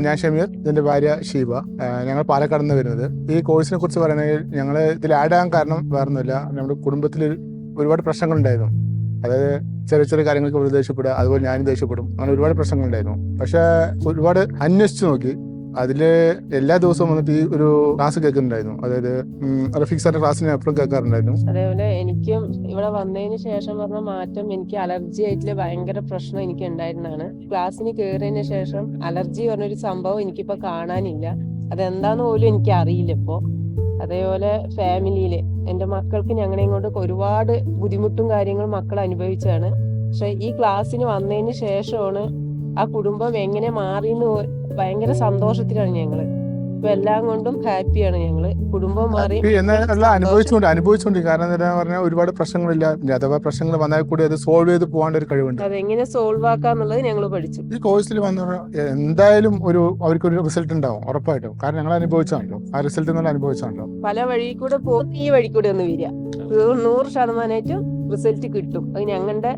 ഞാൻ ഷമീർ ഇതിന്റെ ഭാര്യ ഷീബ. ഞങ്ങൾ പാലക്കാട് നിന്ന് വരുന്നത്. ഈ കോഴ്സിനെ കുറിച്ച് പറയണമെങ്കിൽ ഞങ്ങൾ ഇതിൽ ആഡ് ആകാൻ കാരണം വേറൊന്നുമില്ല. നമ്മുടെ കുടുംബത്തിൽ ഒരുപാട് പ്രശ്നങ്ങളുണ്ടായിരുന്നു. അതായത് ചെറിയ ചെറിയ കാര്യങ്ങൾക്ക് ഒരു ദേഷ്യപ്പെടുക അതുപോലെ ഞാനും ദേഷ്യപ്പെടും. അങ്ങനെ ഒരുപാട് പ്രശ്നങ്ങളുണ്ടായിരുന്നു. പക്ഷെ ഒരുപാട് അന്വേഷിച്ചു നോക്കി. അതിൽ എല്ലാ ദിവസവും വന്നിട്ട് ഈ ഒരു ക്ലാസ് കേൾക്കുന്നുണ്ടായിരുന്നു. അതായത് സാറിന്റെ ക്ലാസ് ഞാൻ അതേപോലെ എനിക്കും ഇവിടെ വന്നതിന് ശേഷം പറഞ്ഞ മാറ്റം എനിക്ക് അലർജി ആയിട്ടുള്ള ഭയങ്കര പ്രശ്നം എനിക്ക് ഉണ്ടായിരുന്നാണ് ക്ലാസ്സിന് കയറിയതിന് ശേഷം അലർജി പറഞ്ഞൊരു സംഭവം എനിക്കിപ്പോ കാണാനില്ല. അതെന്താന്ന് പോലും എനിക്ക് അറിയില്ല ഇപ്പോ. അതേപോലെ ഫാമിലിയിൽ എന്റെ മക്കൾക്ക് ഞങ്ങളെയും കൊണ്ട് ഒരുപാട് ബുദ്ധിമുട്ടും കാര്യങ്ങളും മക്കൾ അനുഭവിച്ചാണ് പക്ഷെ ഈ ക്ലാസ്സിന് വന്നതിന് ശേഷമാണ് ആ കുടുംബം എങ്ങനെ മാറി എന്ന് ഭയങ്കര സന്തോഷത്തിലാണ് ഞങ്ങൾ. ഇപ്പൊ എല്ലാം കൊണ്ടും ഹാപ്പിയാണ് ഞങ്ങൾ. കുടുംബം മാറി അനുഭവിച്ചുകൊണ്ട് അനുഭവിച്ചുകൊണ്ട് കാരണം എന്താ പറഞ്ഞാൽ ഒരുപാട് പ്രശ്നങ്ങളില്ല. അഥവാ പ്രശ്നങ്ങൾ വന്നാൽ കൂടി അത് സോൾവ് ചെയ്ത് പോകാൻ ഒരു കഴിവുണ്ട്. അതെങ്ങനെ സോൾവ് ആക്കാന്നുള്ളത് ഞങ്ങൾ പഠിച്ചു. ഈ കോഴ്സിൽ വന്ന എന്തായാലും ഒരു അവർക്ക് ഒരു റിസൾട്ട് ഉണ്ടാവും ഉറപ്പായിട്ടും. കാരണം ഞങ്ങൾ അനുഭവിച്ചാണല്ലോ. ആ റിസൾട്ട് നല്ല അനുഭവിച്ചാണല്ലോ. പല വഴി കൂടെ പോകും ഈ വഴി കൂടെ ഒന്ന് വരിക. നൂറ് ശതമാനമായിട്ടും റിസൾട്ട് കിട്ടും. അത് ഞങ്ങളുടെ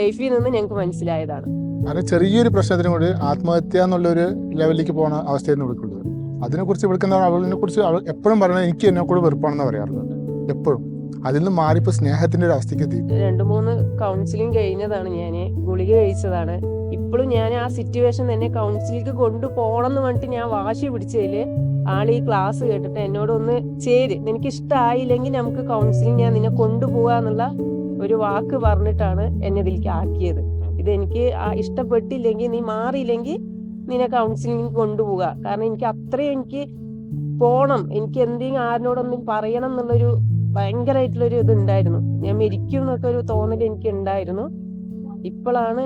ലൈഫിൽ നിന്ന് ഞങ്ങൾക്ക് മനസ്സിലായതാണ്. കാരണം ചെറിയൊരു പ്രശ്നത്തിന് കൂടി ആത്മഹത്യ എന്നുള്ളൊരു ലെവലിലേക്ക് പോകുന്ന അവസ്ഥയായിരുന്നു ഇവർക്കുള്ളത് അതിനെക്കുറിച്ച് വിളിക്കുന്ന അവളിനെ കുറിച്ച് അവൾ എപ്പോഴും പറയുന്നത് എനിക്ക് എന്നെ കൂടെ വെറുപ്പാണെന്ന് പറയാറുള്ളത്. എപ്പോഴും. അതിൽ നിന്ന് മാറിപ്പോ സ്നേഹത്തിന്റെ ഒരു അവസ്ഥയ്ക്ക് എത്തി. രണ്ടു മൂന്ന് കൗൺസിലിംഗ് കഴിഞ്ഞതാണ് ഞാൻ ഗുളിക കഴിച്ചതാണ്. ഇപ്പോഴും ഞാൻ ആ സിറ്റുവേഷൻ തന്നെ കൗൺസിലിംഗ് കൊണ്ടുപോകണം എന്ന് പറഞ്ഞിട്ട് ഞാൻ വാശി പിടിച്ചതിൽ ആൾ ഈ ക്ലാസ് കേട്ടിട്ട് എന്നോട് ഒന്ന് ചേര്. നിനക്ക് ഇഷ്ടമായില്ലെങ്കിൽ നമുക്ക് കൗൺസിലിംഗ് ഞാൻ നിന്നെ കൊണ്ടുപോകാന്നുള്ള ഒരു വാക്ക് പറഞ്ഞിട്ടാണ് എന്നെ ഇതിലേക്ക് ആക്കിയത്. ഇത് എനിക്ക് ഇഷ്ടപ്പെട്ടില്ലെങ്കിൽ നീ മാറിയില്ലെങ്കിൽ നിന്നെ കൗൺസിലിംഗ് കൊണ്ടുപോകുക കാരണം എനിക്ക് അത്രയും എനിക്ക് പോണം. എനിക്ക് എന്തെങ്കിലും ആരിനോടൊന്നും പറയണം എന്നുള്ളൊരു ഭയങ്കരമായിട്ടുള്ളൊരു ഇത് ഉണ്ടായിരുന്നു ഞാൻ മരിക്കും എന്നൊക്കെ ഒരു തോന്നൽ എനിക്ക് ഉണ്ടായിരുന്നു. ഇപ്പോഴാണ്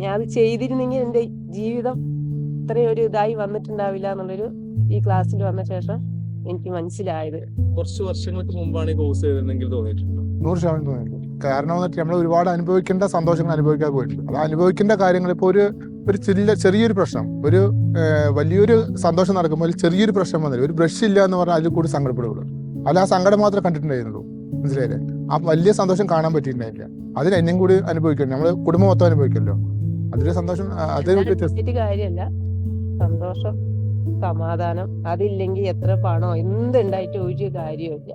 ഞാൻ അത് ചെയ്തിരുന്നെങ്കിൽ എന്റെ ജീവിതം ഇത്രയും ഒരു ഇതായി വന്നിട്ടുണ്ടാവില്ല എന്നുള്ളൊരു ഈ ക്ലാസ്സിൽ വന്ന ശേഷം എനിക്ക് മനസ്സിലായത്. കുറച്ച് വർഷങ്ങൾക്ക് മുമ്പാണ് ഈ കോഴ്സ് ചെയ്തിരുന്നെങ്കിൽ തോന്നിയിട്ടുണ്ട്? നൂറ് ശതമാനം തോന്നിയിട്ടുണ്ട്. കാരണം എന്നിട്ട് നമ്മൾ ഒരുപാട് അനുഭവിക്കേണ്ട സന്തോഷങ്ങൾ അനുഭവിക്കാതെ പോയിട്ടുണ്ട്. അത് അനുഭവിക്കേണ്ട കാര്യങ്ങൾ ഇപ്പോൾ ഒരു ഒരു ചെറിയ ചെറിയൊരു പ്രശ്നം ഒരു വലിയൊരു സന്തോഷം നടക്കുമ്പോൾ ഒരു ചെറിയൊരു പ്രശ്നം വന്നില്ല ഒരു ബ്രഷ് ഇല്ല എന്ന് പറഞ്ഞാൽ അതിൽ കൂടി സങ്കടപ്പെടുകയുള്ളൂ അല്ല ആ സങ്കടം മാത്രമേ കണ്ടിട്ടുണ്ടായിരുന്നുള്ളൂ. മനസ്സിലായില്ലേ? ആ വലിയ സന്തോഷം കാണാൻ പറ്റിയിട്ടുണ്ടായില്ല. അതിന് എന്നെയും കൂടി അനുഭവിക്കണം. നമ്മൾ കുടുംബം മൊത്തം അനുഭവിക്കല്ലോ. അതിലെ സന്തോഷം ആ, അത് വ്യത്യസ്ത കാര്യമല്ല സന്തോഷം സമാധാനം അതില്ലെങ്കിൽ എത്ര പണോ എന്തുണ്ടായിട്ട് ഒരു കാര്യമില്ല